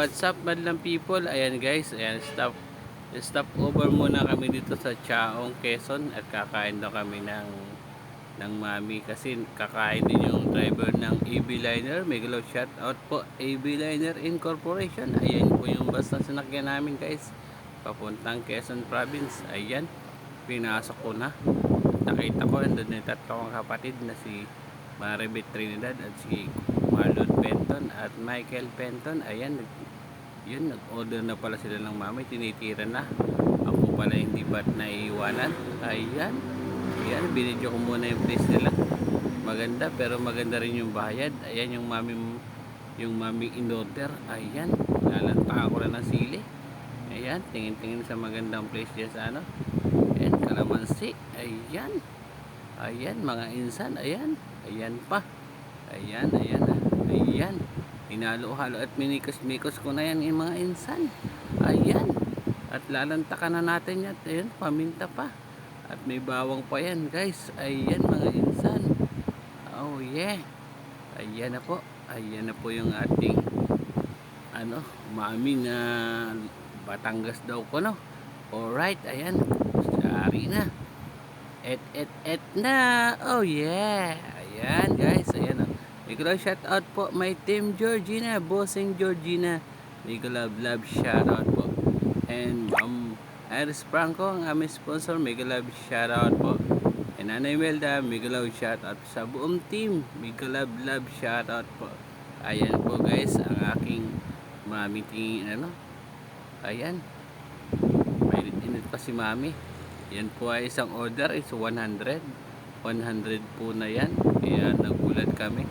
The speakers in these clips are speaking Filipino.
what's up madlang people? Ayan guys, ayan stop stop over muna kami dito sa Chaong, Quezon at kakain daw kami ng ng mami kasi kakain din yung driver ng AB Liner. Megalo shout out po AB Liner Incorporation. Ayan po yung bus na sinakyan namin guys. Papuntang Quezon Province. Ayan, pinasok ko na. Nakita ko andun yung tatlong kapatid na si Maribet Trinidad at si Marlon Penton at Michael Penton. Ayan, yun, nag-order na pala sila ng mami. Tinitira na. Ako pala hindi ba't naiiwanan. Ayan. Ayan, binidyo ko muna yung place nila. Maganda, pero maganda rin yung bayad. Ayan yung mami yung mami in order. Ayan, lalanta ko na ng sili. Ayan, tingin-tingin sa magandang place dyan sa ano. Ayan, kalamansi. Ayan. Ayan, mga insan. Ayan. Ayan pa. Ayan, ayan. ah. Ayan. Hinalo-halo at minikos-mikos ko na yan yung mga insan. Ayan. At lalantakan na natin yan. Ayan, paminta pa. At may bawang pa yan, guys. Ayan, mga insan. Oh, yeah. Ayan na po. Ayan na po yung ating ano, mami na Batangas daw ko, no? Alright, ayan. Sari na. Et, et, et na. Oh, yeah. Ayan, guys. Miguel shout out po my team Georgina, bossing Georgina. Miguel love love shout out po. And um Iris Franco ang aming sponsor, Miguel love shout out po. And Nanay Melda, Miguel love shout out sa buong team. Miguel love love shout out po. Ayan po guys, ang aking mami tingin ano. Ayan. May init pa si mami. Yan po ay isang order is 100. 100 po na yan. Kaya nagulat kami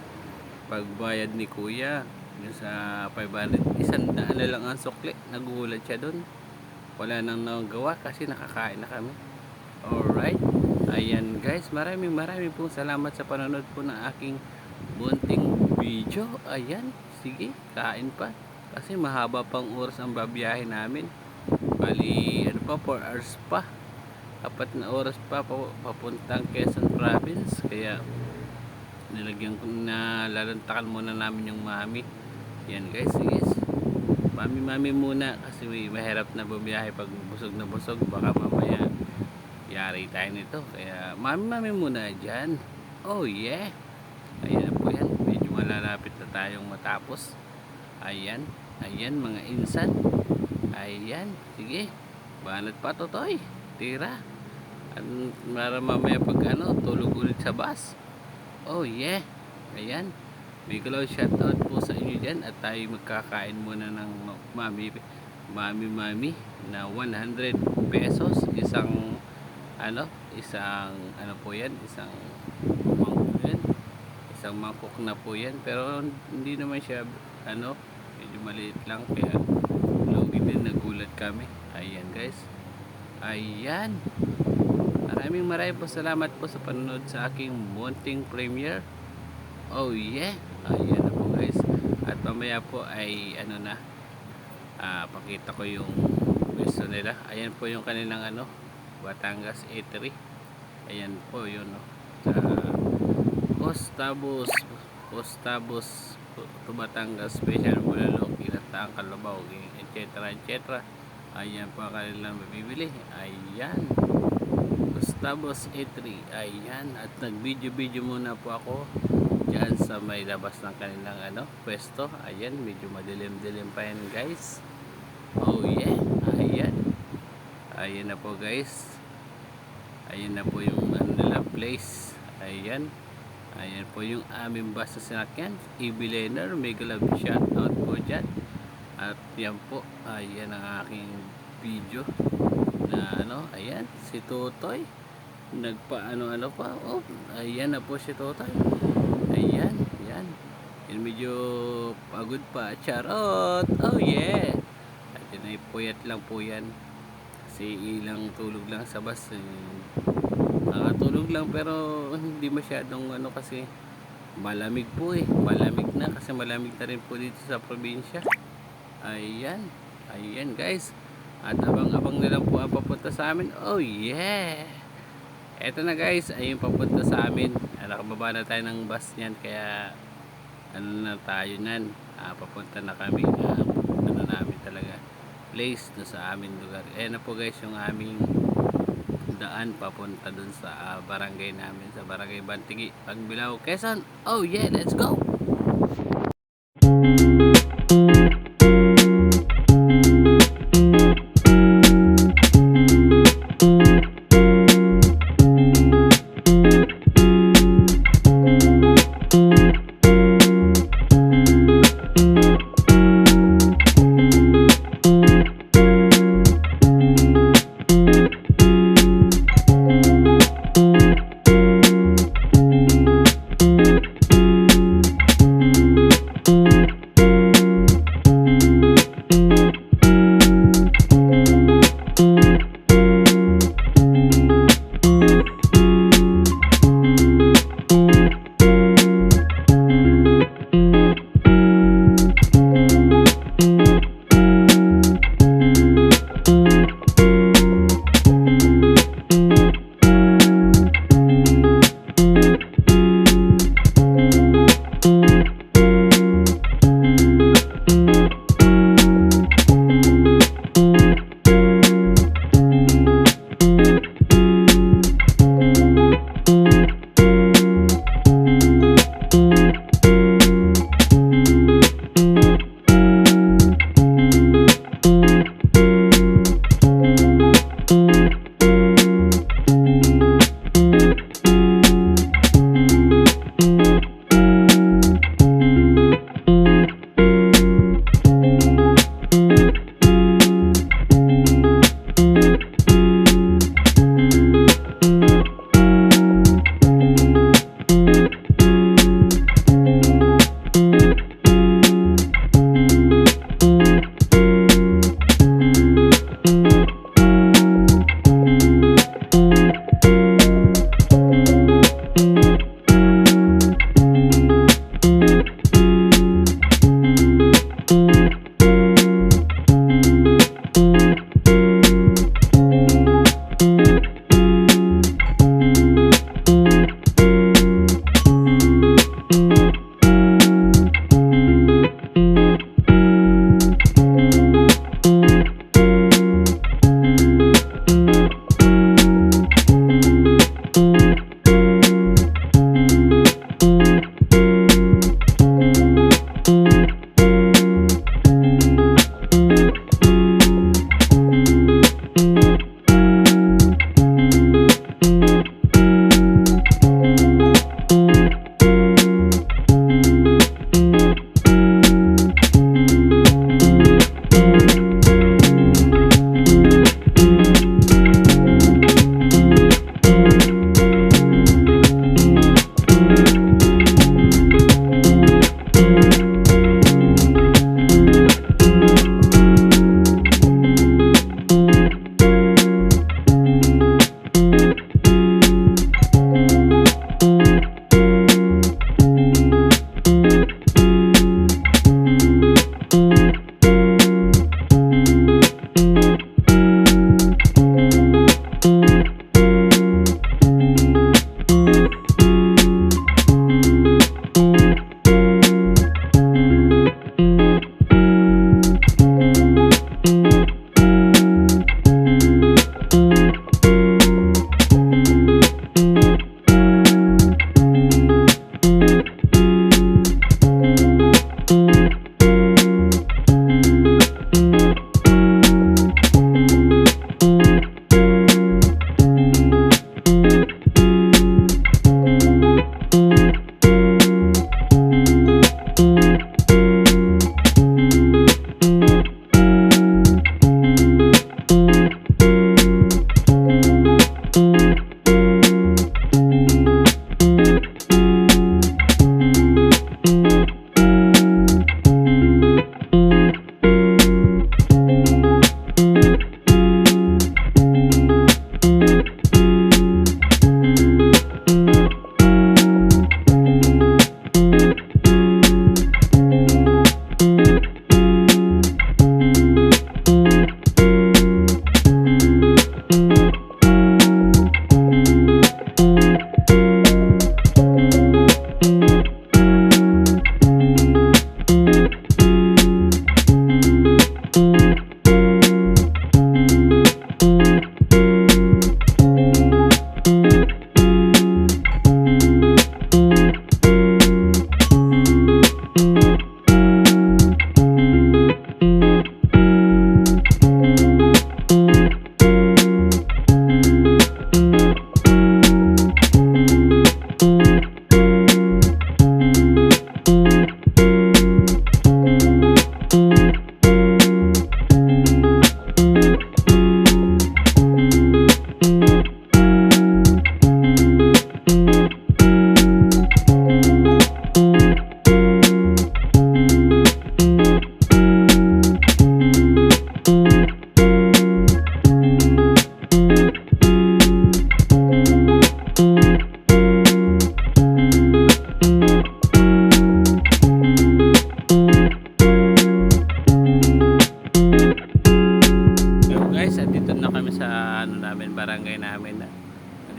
pagbayad ni kuya yung sa 500 isang daan na lang ang sukli. Nagulat siya doon wala nang nagawa kasi nakakain na kami. Alright. Ayan guys. Maraming maraming pong salamat sa panonood po ng aking bunting video. Ayan. Sige kain pa. Kasi mahaba pang oras ang babiyahe namin. Bali ano pa 4 hours pa. Apat na oras pa pa- papuntang Quezon Province. Kaya nilagyan ko na lalantakan muna namin yung mami. Yan guys guys mami mami muna kasi mahirap na bumiyahe pag busog na busog. Baka mamaya yari tayo nito. Kaya mami mami muna dyan. Oh yeah. Ayan po yan. Medyo malalapit na tayong matapos. Ayan ayan mga insan. Ayan sige. Banat pa totoy tira. At para mamaya pag ano tulog ulit sa bus Oh yeah. Ayan. Big love shoutout po sa inyo dyan. At tayo magkakain muna ng mami mami mami na 100 pesos. Isang ano isang ano po yan? Isang mangkok yan. Isang mangkok na po yan. Pero hindi naman siya ano medyo maliit lang. Kaya lugi din nagulat kami. Ayan guys. Ayan Maraming maraming po salamat po sa panonood sa aking munting premiere. Oh yeah. Ayan na po guys. At mamaya po ay ano na ah, pakita ko yung pwesto nila. Ayan po yung kanilang ano Batangas A3. Ayan po yun no. Sa Costabos Costabos Batangas Special Bulalok Inatang Kalabaw etc etc Ayan po ang kanilang mabibili. Ayan. Gustavos A3 ayan at nag video video muna po ako dyan sa may labas ng kanilang ano pwesto. Ayan medyo madilim dilim pa yan guys. Oh yeah. Ayan. Ayan na po guys. Ayan na po yung ano nila place. Ayan. Ayan po yung aming bus sa sinakyan. Ebilener mega love shout out po dyan. At yan po. Ayan ang aking video na ano ayan si Totoy. Nagpa ano ano pa? Oh ayan na po si Totoy. Ayan ayan. Yun medyo pagod pa. Charot! Oh yeah! At yun ay puyat lang po yan. Kasi ilang tulog lang sa bus eh, nakatulog lang pero hindi masyadong ano kasi malamig po eh. Malamig na kasi malamig na rin po dito sa probinsya. Ayan ayan guys at abang-abang na lang po ang papunta sa amin. Oh yeah! Eto na guys, ayun papunta sa amin. Nakababa na tayo ng bus niyan kaya ano na tayo niyan. Ah, papunta na kami. Ah, ano place na sa aming lugar. Ayan na po guys yung aming daan papunta dun sa ah, barangay namin sa barangay Bantigi, Pagbilao, Quezon. Oh yeah, let's go!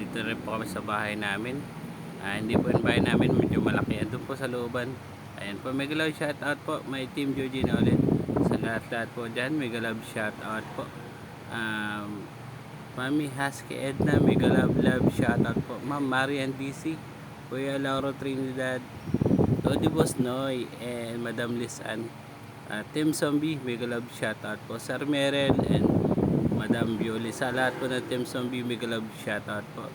Dito rin po kami sa bahay namin. Ah, hindi po yung bahay namin, medyo malaki. Andun po sa looban. Ayan po, may galaw shout out po. May team Joji na ulit. Sa lahat-lahat po dyan, may galaw shout out po. Um, Mami Husky Edna, may galab love shout out po. Ma'am Marian DC, Kuya Lauro Trinidad, Lodi Boss Noy, and Madam Lisan. Uh, Team Zombie, mega love shoutout po. Sir Merel and Madam Violi. Sa lahat po ng Team Zombie, mega love shoutout po.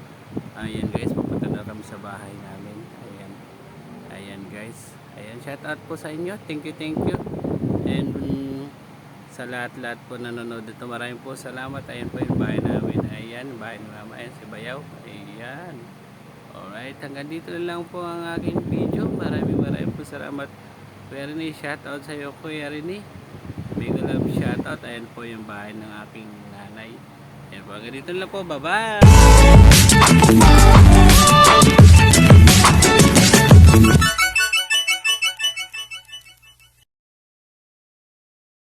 Ayan guys, pupunta na kami sa bahay namin. Ayan. Ayan guys. Ayan, shoutout po sa inyo. Thank you, thank you. And mm, sa lahat-lahat po nanonood dito, maraming po salamat. Ayan po yung bahay namin. Ayan, bahay ni Mama. Ayan, si Bayaw. Ayan. Alright, hanggang dito lang po ang aking video. Maraming maraming po salamat. Kuya Rene, shoutout sa iyo Kuya Rene. Mega love shoutout. Ayan po yung bahay ng aking nanay. Yan po, hanggang dito lang po. Bye-bye!